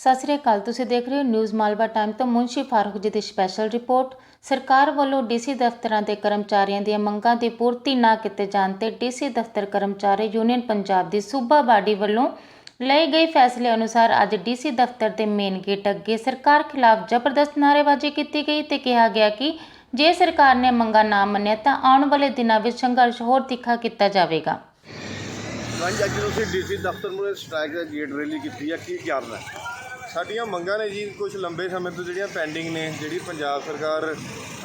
ਸਤਿ ਸ੍ਰੀ ਅਕਾਲ, ਤੁਸੀਂ ਦੇਖ ਰਹੇ ਹੋ ਨਿਊਜ਼ ਮਾਲਵਾ ਟਾਈਮ ਤੋਂ ਮੁੰਸ਼ੀ ਫਾਰੂਕ ਜੀ ਦੀ ਸਪੈਸ਼ਲ ਰਿਪੋਰਟ ਸਰਕਾਰ ਵੱਲੋਂ ਡੀਸੀ ਦਫ਼ਤਰਾਂ ਦੇ ਕਰਮਚਾਰੀਆਂ ਦੀਆਂ ਮੰਗਾਂ ਦੀ ਪੂਰਤੀ ਨਾ ਕੀਤੇ ਜਾਣ ਤੇ ਡੀਸੀ ਦਫ਼ਤਰ ਕਰਮਚਾਰੀ ਯੂਨੀਅਨ ਪੰਜਾਬ ਦੀ ਸੂਬਾ ਬਾਡੀ ਵੱਲੋਂ ਲਏ ਗਏ ਫੈਸਲੇ ਅਨੁਸਾਰ ਅੱਜ ਡੀਸੀ ਦਫ਼ਤਰ ਦੇ ਮੇਨ ਗੇਟ ਅੱਗੇ ਸਰਕਾਰ ਖਿਲਾਫ ਜ਼ਬਰਦਸਤ ਨਾਅਰੇਬਾਜ਼ੀ ਕੀਤੀ ਗਈ ਤੇ ਕਿਹਾ ਗਿਆ ਕਿ ਜੇ ਸਰਕਾਰ ਨੇ ਮੰਗਾਂ ਨਾ ਮੰਨਿਆ ਤਾਂ ਆਉਣ ਵਾਲੇ ਦਿਨਾਂ ਵਿੱਚ ਸੰਘਰਸ਼ ਹੋਰ ਤਿੱਖਾ ਕੀਤਾ ਜਾਵੇਗਾ। ਹਾਂਜੀ, ਅੱਜ ਤੁਸੀਂ ਡੀਸੀ ਦਫ਼ਤਰ ਮੂਹਰੇ ਸਟ੍ਰਾਈਕ ਦਾ ਗੇਟ ਰੈਲੀ ਕੀਤੀ ਹੈ, ਕੀ ਕਾਰਨ ਹੈ? ਸਾਡੀਆਂ ਮੰਗਾਂ ਨੇ ਜੀ ਕੁਝ ਲੰਬੇ ਸਮੇਂ ਤੋਂ ਜਿਹੜੀਆਂ ਪੈਂਡਿੰਗ ਨੇ, ਜਿਹੜੀ ਪੰਜਾਬ ਸਰਕਾਰ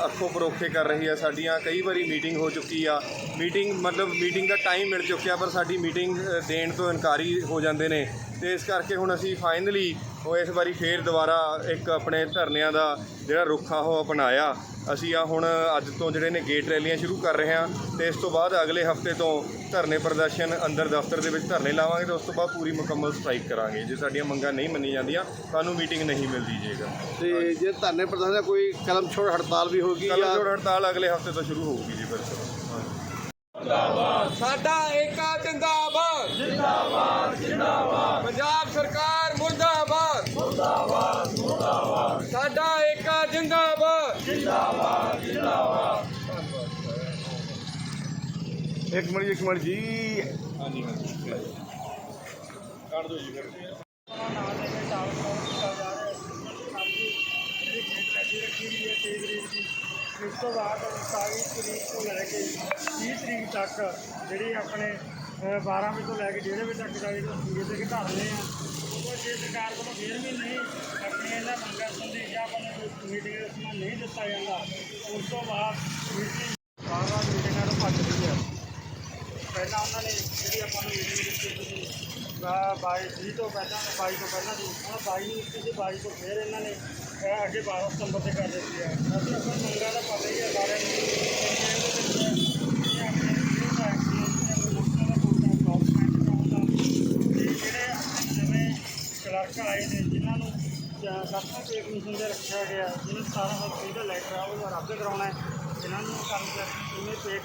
ਅੱਖੋਂ ਪਰੋਖੇ ਕਰ ਰਹੀ ਹੈ ਸਾਡੀਆਂ ਕਈ ਵਾਰੀ ਮੀਟਿੰਗ ਹੋ ਚੁੱਕੀ ਆ। ਮੀਟਿੰਗ ਮਤਲਬ ਮੀਟਿੰਗ ਦਾ ਟਾਈਮ ਮਿਲ ਚੁੱਕਿਆ, ਪਰ ਸਾਡੀ ਮੀਟਿੰਗ ਦੇਣ ਤੋਂ ਇਨਕਾਰੀ ਹੋ ਜਾਂਦੇ ਨੇ। ਤੇ ਇਸ ਕਰਕੇ ਹੁਣ ਅਸੀਂ ਫਾਈਨਲੀ ਉਹ ਇਸ ਵਾਰੀ ਫੇਰ ਦੁਬਾਰਾ ਇੱਕ ਆਪਣੇ ਧਰਨਿਆਂ ਦਾ ਜਿਹੜਾ ਰੁੱਖ ਆ ਉਹ ਅਪਣਾਇਆ। ਅਸੀਂ ਆ ਹੁਣ ਅੱਜ ਤੋਂ ਜਿਹੜੇ ਨੇ ਗੇਟ ਰੈਲੀਆਂ ਸ਼ੁਰੂ ਕਰ ਰਹੇ ਹਾਂ ਤੇ ਇਸ ਤੋਂ ਬਾਅਦ ਅਗਲੇ ਹਫ਼ਤੇ ਤੋਂ ਧਰਨੇ ਪ੍ਰਦਰਸ਼ਨ ਅੰਦਰ ਦਫ਼ਤਰ ਦੇ ਵਿੱਚ ਧਰਨੇ ਲਾਵਾਂਗੇ ਤੇ ਉਸ ਤੋਂ ਬਾਅਦ ਪੂਰੀ ਮੁਕੰਮਲ ਸਟ੍ਰਾਈਕ ਕਰਾਂਗੇ। ਜੇ ਸਾਡੀਆਂ ਮੰਗਾਂ ਨਹੀਂ ਮੰਨੀਆਂ ਜਾਂਦੀਆਂ ਸਾਨੂੰ ਮੀਟਿੰਗ ਨਹੀਂ ਮਿਲਦੀ ਜੇਗਾ ਤੇ ਜੇ ਧਰਨੇ ਪ੍ਰਦਰਸ਼ਨ ਦਾ ਕੋਈ ਕਲਮ ਛੋੜ ਹੜਤਾਲ ਵੀ ਹੋਗੀ ਕੱਲ੍ਹ ਜੋੜ ਹੜਤਾਲ ਅਗਲੇ ਹਫ਼ਤੇ ਤੋਂ ਸ਼ੁਰੂ ਹੋਊਗੀ ਜੀ ਬਿਲਕੁਲ ਸਾਡਾ ਏਕਾ ਜਿੰਦਾਬਾਦ। ਜਿੰਦਾਬਾਦ ਜਿੰਦਾਬਾਦ। ਪੰਜਾਬ ਸਰਕਾਰ ਏਕਾ ਜਿੰਦਾਬਾਦ ਇੱਕ ਮਿੰਟ ਜੀ, ਇੱਕ ਮਿੰਟ ਜੀ। ਇਸ ਤੋਂ ਬਾਅਦ 27 ਤਰੀਕ ਤੋਂ ਲੈ ਕੇ 30 ਤਰੀਕ ਤੱਕ ਜਿਹੜੀ ਆਪਣੇ ਅ, 12 ਵਜੇ ਤੋਂ ਲੈ ਕੇ 1:30 ਵਜੇ ਤੱਕ ਦਾ ਜਿਹੜਾ ਸੂਰਜ ਦੇ ਘਟਾਰਨੇ ਆ ਉਹ ਜੇ ਸਰਕਾਰ ਵੱਲੋਂ ਫੇਰ ਵੀ ਨਹੀਂ ਮੀਟਿੰਗ ਦਾ ਸਮਾਂ ਨਹੀਂ ਦਿੱਤਾ ਜਾਂਦਾ ਉਸ ਤੋਂ ਬਾਅਦ ਮੀਟਿੰਗ ਬਾਰ-ਬਾਰ ਮੀਟਿੰਗਾਂ ਨੂੰ ਭੱਜ ਰਹੀ ਹੈ ਪਹਿਲਾਂ ਉਹਨਾਂ ਨੇ ਜਿਹੜੀ ਆਪਾਂ ਨੂੰ ਮੀਟਿੰਗ ਦਿੱਤੀ ਸੀ ਬਾਈ 20 ਤੋਂ ਪਹਿਲਾਂ 22 ਤੋਂ ਪਹਿਲਾਂ ਦੀ ਹੁਣ ਬਾਈ ਨੂੰ ਦਿੱਤੀ ਸੀ ਬਾਈ ਤੋਂ ਫਿਰ ਇਹਨਾਂ ਨੇ ਇਹ ਅੱਗੇ 12 ਸਤੰਬਰ ਤੇ ਕਰ ਦਿੱਤੀ ਹੈ ਅਸੀਂ ਆਪਣੀ ਮੰਗਾਂ ਦਾ ਪਤਾ ਹੀ ਹੈ ਸਾਰਿਆਂ ਨੂੰ ਜਿਹੜੇ ਨਵੇਂ ਕਲਰਕ ਆਏ ਨੇ, ਜਿਨ੍ਹਾਂ ਨੂੰ ਸੱਤਵਾਂ ਪੇ ਕਮਿਸ਼ਨ ਦੇ ਰੱਖਿਆ ਗਿਆ, ਜਿਹਨੂੰ 17 ਸਾਲ ਦਾ ਲੈਟਰ ਆ ਉਹ ਰੱਦ ਕਰਾਉਣਾ ਹੈ। ਇਹਨਾਂ ਨੂੰ ਕੰਮ ਕਰਦੇ ਪੇ